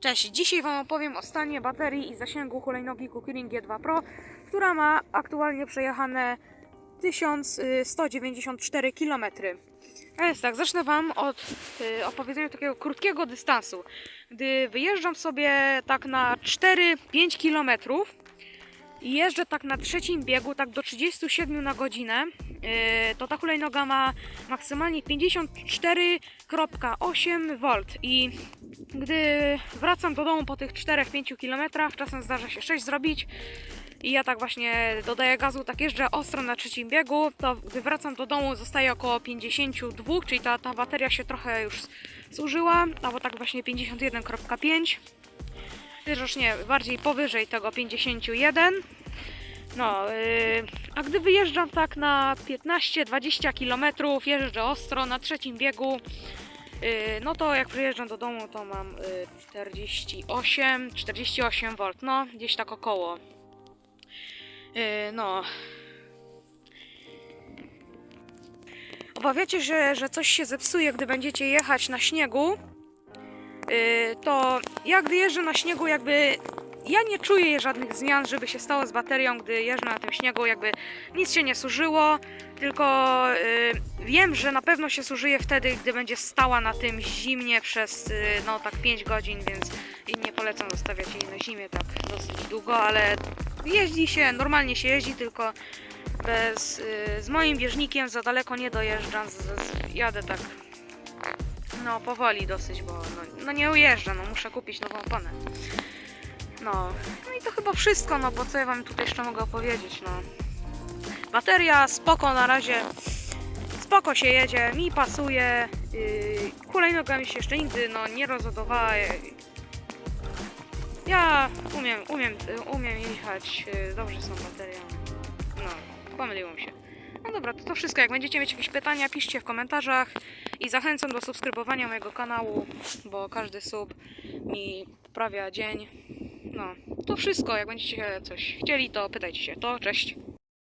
Cześć, dzisiaj Wam opowiem o stanie baterii i zasięgu hulajnogi Kukirin G2 Pro, która ma aktualnie przejechane 1194 km. A jest tak, zacznę Wam od y, opowiedzenia takiego krótkiego dystansu. Gdy wyjeżdżam sobie tak na 4-5 km i jeżdżę tak na trzecim biegu, tak do 37 na godzinę, to ta hulajnoga ma maksymalnie 54,8 V i gdy wracam do domu po tych 4-5 km, czasem zdarza się 6 zrobić. I ja tak właśnie dodaję gazu, tak jeżdżę ostro na trzecim biegu, to gdy wracam do domu zostaje około 52, czyli ta, ta bateria się trochę już zużyła, albo tak właśnie 51,5 też nie, bardziej powyżej tego 51. No, yy, a gdy wyjeżdżam tak na 15-20 km, jeżdżę ostro na trzecim biegu, yy, no to jak przyjeżdżam do domu, to mam yy, 48, 48 V, no gdzieś tak około. Yy, no. Obawiacie się, że coś się zepsuje, gdy będziecie jechać na śniegu, yy, to ja gdy jeżdżę na śniegu, jakby ja nie czuję żadnych zmian, żeby się stało z baterią, gdy jeżdżę na tym śniegu, jakby nic się nie służyło, tylko yy, wiem, że na pewno się zużyje wtedy, gdy będzie stała na tym zimnie przez yy, no tak 5 godzin, więc nie polecam zostawiać jej na zimie tak dosyć długo, ale jeździ się, normalnie się jeździ, tylko bez, yy, z moim bieżnikiem za daleko nie dojeżdżam, z, z, jadę tak no powoli dosyć, bo no, no nie ujeżdżam, no muszę kupić nową oponę. No, no i to chyba wszystko, no bo co ja wam tutaj jeszcze mogę opowiedzieć, no. Bateria spoko na razie, spoko się jedzie, mi pasuje, yy, hulajnoga mi się jeszcze nigdy, no, nie rozładowała. Ja umiem, umiem, umiem jechać, yy, dobrze są baterie, no, pomyliłem się. No dobra, to to wszystko. Jak będziecie mieć jakieś pytania, piszcie w komentarzach i zachęcam do subskrybowania mojego kanału, bo każdy sub mi poprawia dzień. No, to wszystko. Jak będziecie coś chcieli, to pytajcie się. To cześć.